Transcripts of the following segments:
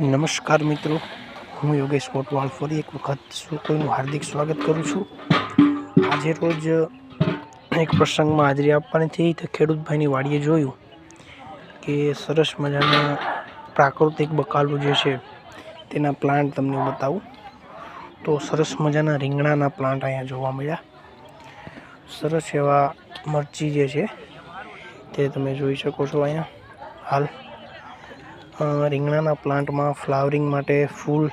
નમસ્કાર મિત્રો. હું યોગેશ કોટવાલ ફરી એક વખત શું કોઈનું હાર્દિક સ્વાગત કરું છું. આજે રોજ એક પ્રસંગમાં હાજરી આપવાની થઈ તો ખેડૂતભાઈની વાડીએ જોયું કે સરસ મજાના પ્રાકૃતિક બકાલું જે છે તેના પ્લાન્ટ તમને બતાવું. તો સરસ મજાના રીંગણાના પ્લાન્ટ અહીંયા જોવા મળ્યા. સરસ એવા મરચી જે છે તે તમે જોઈ શકો છો અહીંયા. હાલ રીંગણાના પ્લાન્ટમાં ફ્લાવરિંગ માટે ફૂલ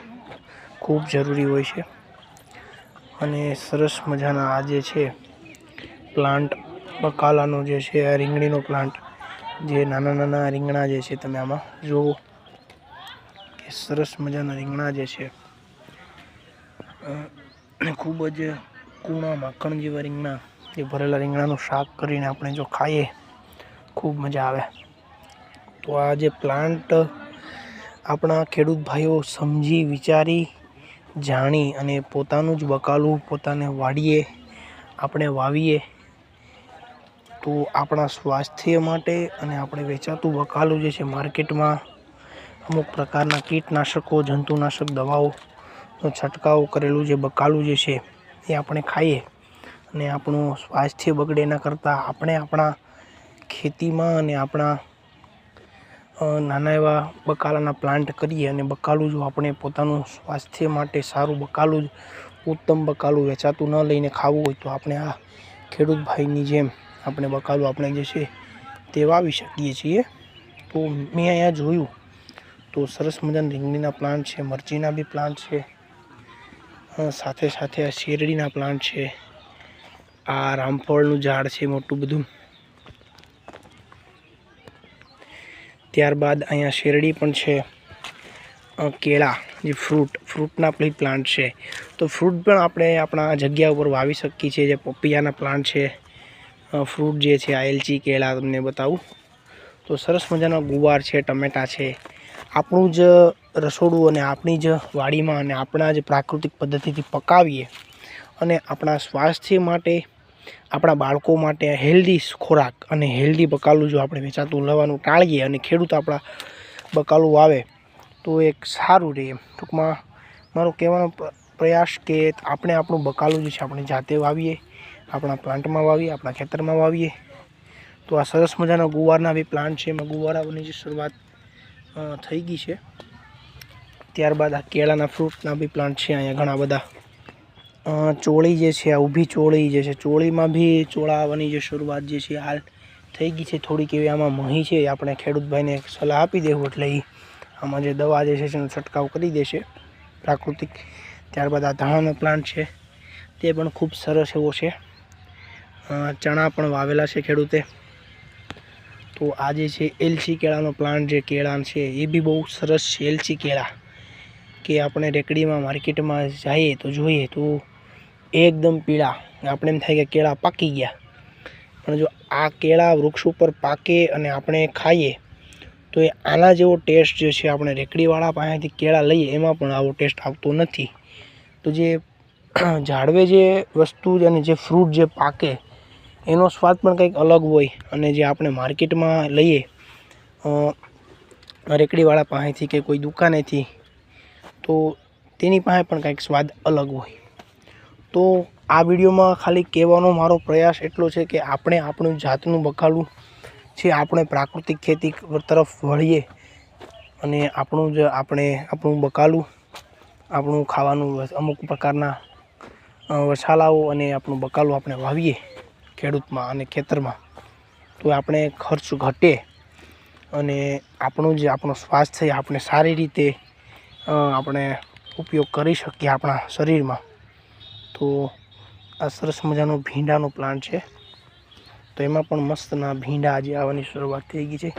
ખૂબ જરૂરી હોય છે. અને સરસ મજાના આ જે છે, પ્લાન્ટ બકાલાનો જે છે, આ રીંગણીનો પ્લાન્ટ, જે નાના નાના રીંગણા જે છે તમે આમાં જુઓ કે સરસ મજાના રીંગણા જે છે. ખૂબ જ કૂણા માખણ જેવા રીંગણા, જે ભરેલા રીંગણાનું શાક કરીને આપણે જો ખાઈએ, ખૂબ મજા આવે. તો આ જે પ્લાન્ટ આપણા ખેડૂત ભાઈઓ સમજી, વિચારી, જાણી અને પોતાનું જ બકાલું પોતાને વાડીએ આપણે વાવીએ તો આપણા સ્વાસ્થ્ય માટે અને આપણે વેચાતું બકાલું જે છે માર્કેટમાં અમુક પ્રકારના કીટનાશકો, જંતુનાશક દવાઓનો છંટકાવ કરેલું જે બકાલું જે છે એ આપણે ખાઈએ અને આપણું સ્વાસ્થ્ય બગડે એના કરતાં આપણે આપણા ખેતીમાં અને આપણા નાના એવા બકાલાના પ્લાન્ટ કરીએ અને બકાલું જો આપણે પોતાનું સ્વાસ્થ્ય માટે સારું બકાલું જ, ઉત્તમ બકાલું વેચાતું ન લઈને ખાવું હોય તો આપણે આ ખેડૂત ભાઈની જેમ આપણે બકાલું આપણે જે છે તે વાવી શકીએ છીએ. તો મેં અહીંયા જોયું, તો સરસ મજાના રીંગણીના પ્લાન્ટ છે, મરચીના બી પ્લાન્ટ છે સાથે સાથે આ શેરડીના પ્લાન્ટ છે, આ રામફળનું ઝાડ છે મોટું બધું. ત્યારબાદ અહીંયા શેરડી પણ છે. કેળા, જે ફ્રૂટ, ફ્રૂટના પણ પ્લાન્ટ છે. તો ફ્રૂટ પણ આપણે આપણા જગ્યા ઉપર વાવી શકીએ છીએ, જે પપૈયાના પ્લાન્ટ છે. ફ્રૂટ જે છે, આ એલચી કેળા તમને બતાવું. તો સરસ મજાના ગુવાર છે, ટમેટા છે. આપણું જ રસોડું અને આપણી જ વાડીમાં અને આપણા જ પ્રાકૃતિક પદ્ધતિથી પકાવીએ અને આપણા સ્વાસ્થ્ય માટે આપણા બાળકો માટે હેલ્ધી ખોરાક અને હેલ્ધી બકાલું જો આપણે વેચાતું લેવાનું ટાળીએ અને ખેડૂત આપણા બકાલું વાવે, તો એક સારું રહે એમ. ટૂંકમાં મારો કહેવાનો પ્રયાસ કે આપણે આપણું બકાલું જે છે આપણે જાતે વાવીએ, આપણા પ્લાન્ટમાં વાવીએ, આપણા ખેતરમાં વાવીએ. તો આ સરસ મજાના ગુવારના બી પ્લાન્ટ છે. એમાં ગુવારાઓની જે શરૂઆત થઈ ગઈ છે. ત્યારબાદ આ કેળાના ફ્રૂટના બી પ્લાન્ટ છે અહીંયા ઘણા બધા. ચોળી જે છે, આ ઊભી ચોળી જે છે, ચોળીમાં બી ચોળા જે શરૂઆત જે છે, હાલ થઈ ગઈ છે. થોડીક એવી આમાં મહી છે. આપણે ખેડૂતભાઈને સલાહ આપી દેવું એટલે એ આમાં જે દવા જે છે, એનો છંટકાવ કરી દેશે. પ્રાકૃતિક ત્યારબાદ આ ધાણાનો પ્લાન્ટ છે, તે પણ ખૂબ સરસ એવો છે. ચણા પણ વાવેલા છે ખેડૂતે. તો આ જે છે, એલચી કેળાનો પ્લાન્ટ જે કેળા છે, એ બી બહુ સરસ છે. એલચી કેળા કે આપણે રેકડીમાં માર્કેટમાં જઈએ તો જોઈએ તો એકદમ પીળા. આપણે એમ થાય કે કેળા પાકી ગયા. પણ જો આ કેળા વૃક્ષ ઉપર પાકે અને આપણે ખાઈએ, તો એ આના જેવો ટેસ્ટ જે છે આપણે રેકડીવાળા પાસેથી કેળા લઈએ, એમાં પણ આવો ટેસ્ટ આવતો નથી. તો જે ઝાડવે જે વસ્તુ અને જે ફ્રૂટ જે પાકે, એનો સ્વાદ પણ કંઈક અલગ હોય અને જે આપણે માર્કેટમાં લઈએ રેકડીવાળા પાસેથી કે કોઈ દુકાનેથી, તો તેની પાસે પણ કંઈક સ્વાદ અલગ હોય. તો આ વિડીયોમાં ખાલી કહેવાનો મારો પ્રયાસ એટલો છે કે આપણે આપણું જાતનું બકાલું છે આપણે પ્રાકૃતિક ખેતી તરફ વળીએ અને આપણું જ આપણે આપણું બકાલું આપણું ખાવાનું અમુક પ્રકારના વસાલાઓ અને આપણું બકાલું આપણે વાવીએ ખેડૂતમાં અને ખેતરમાં. તો આપણે ખર્ચ ઘટે અને આપણું જે આપણું સ્વાસ્થ્ય આપણે સારી રીતે આપણે ઉપયોગ કરી શકીએ આપણા શરીરમાં. તો આ સરસ મજાનો ભીંડાનો પ્લાન્ટ છે. તો એમાં પણ મસ્તના ભીંડા આજે આવવાની શરૂઆત થઈ ગઈ છે.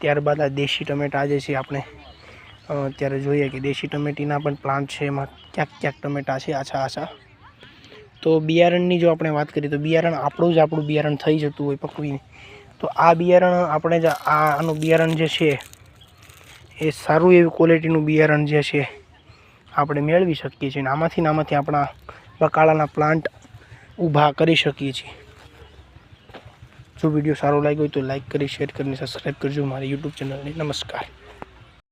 ત્યારબાદ આ દેશી ટમેટા જે છે આપણે ત્યારે જોઈએ કે દેશી ટમેટીના પણ પ્લાન્ટ છે. એમાં ક્યાંક ક્યાંક ટમેટા છે આછા આછા. તો બિયારણની જો આપણે વાત કરીએ તો બિયારણ આપણું જ આપણું બિયારણ થઈ જતું હોય પકવીને. તો આ બિયારણ આપણે જ આનું બિયારણ જે છે, એ સારું એવી ક્વોલિટીનું બિયારણ જે છે, આપણે મેળવી શકીએ છીએ. અને આમાંથી ને આમાંથી આપણા બકાલાના પ્લાન્ટ ઊભા કરી શકીએ છીએ. જો વીડિયો સારો લાગ્યો હોય તો લાઈક કરી, શેર કરીને સબસ્ક્રાઈબ કરજો. મારી યુટ્યુબ ચેનલને નમસ્કાર.